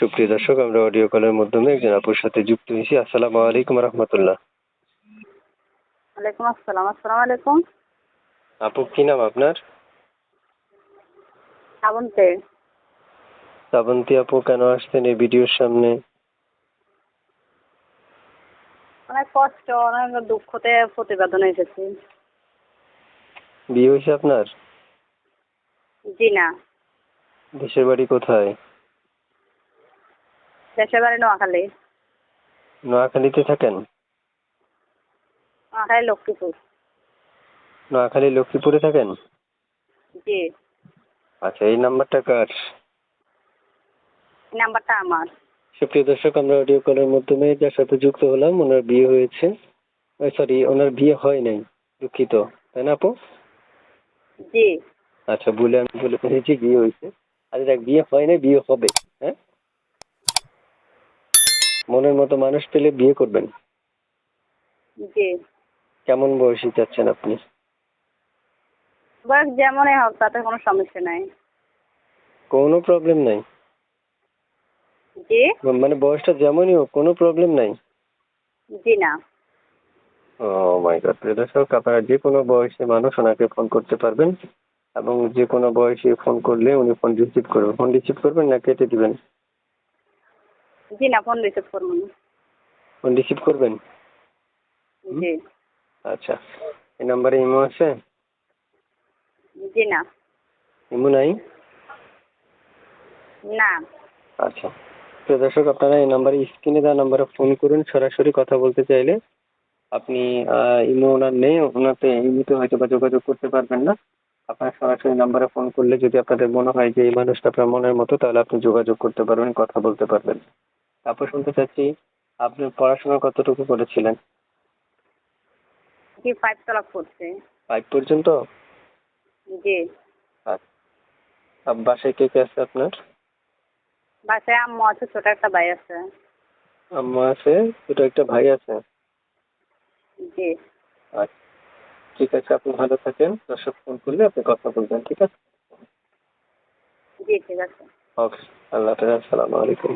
সুপ্রিয় দর্শক আমরা অডিও কলের মাধ্যমে একজন আপুর সাথে যুক্ত হয়েছি। আসসালামু আলাইকুম রহমতুল্লাহ। ওয়ালাইকুম আসসালাম। আসসালামু আলাইকুম। আপু কি নাম আপনার? শ্রাবন্তী শ্রাবন্তী আপু কেন আসছেন এই ভিডিওর সামনে? অনেক কষ্ট অনেক দুঃখতে প্রতিবেদন এসেছি। বিয়ে হয়েছে আপনার? জি না। দেশের বাড়ি কোথায়? দেশের বাড়ি নোয়াখালী। নোয়াখালীতে থাকেন? নোয়াখালী লক্ষ্মীপুর। নোয়াখালী লক্ষ্মীপুরে থাকেন? জি। আচ্ছা এই নাম্বারটা কার? নাম্বারটা আমার। সুপ্রিয় দর্শক আমরা অডিও কলের মাধ্যমে যার সাথে যুক্ত হলাম ওনার বিয়ে হয়েছে। সরি ওনার বিয়ে হয় নাই দুঃখিত। তাই না আপু? জি। আচ্ছা বলে আমি বলে ফেলেছি বিয়ে হয়েছে। আরে দেখ বিয়ে হয় নাই বিয়ে হবে। মনের মতো মানুষ পেলে বিয়ে করবেন? জি। কেমন বয়সী চাচ্ছেন আপনি? যেমনই হোক তাতে কোনো সমস্যা নাই। কোনো প্রবলেম নাই? জি। মানে বয়সটা যেমনই হোক কোনো প্রবলেম নাই? জি না। ও মাই গড প্রিয় দর্শক আপনারা যে কোনো বয়সী মানুষ ওনাকে ফোন করতে পারবেন এবং যে কোনো বয়সে ফোন করলে উনি ফোন রিসিভ করবেন ফোন রিসিভ করবেন না কেটে দিবেন। জি না ফোন রিসিভ করব না। ফোন রিসিভ করবেন? জি। আচ্ছা এই নাম্বারে ইমো আছে? জি না। ইমো নাই? না। আচ্ছা প্রিয় দর্শক আপনারা এই নাম্বারে স্ক্রিনে দেওয়া নাম্বারে ফোন করুন সরাসরি কথা বলতে চাইলে। আপনি ইমো ওনার নেই ওনাতে ইমোতে হয়তো বা যোগাযোগ করতে পারবেন না। আপনার সরাসরি নাম্বারে ফোন করলে যদি আপনাদের মনে হয় যে এই মানুষটা আপনার মনের মতো তাহলে আপনি যোগাযোগ করতে পারবেন কথা বলতে পারবেন। তারপর শুনতে চাচ্ছি আপনি পড়াশোনা কতটুকু করেছিলেন? কি ফাইভ তলাক করছে ফাইভ পর্যন্ত? জি। আচ্ছা। বাসায় কে কে আছে আপনার? বাসায় আম্মু আছে ছোট একটা ভাই আছে। আম্মা আছে ছোটো একটা ভাই আছে? জি। আচ্ছা। ঠিক আছে আপনি ভালো থাকেন। দর্শক ফোন করলে আপনি কথা বলবেন ঠিক আছে? জি ঠিক আছে। ওকে আল্লাহ হাফেজ আসসালামু আলাইকুম।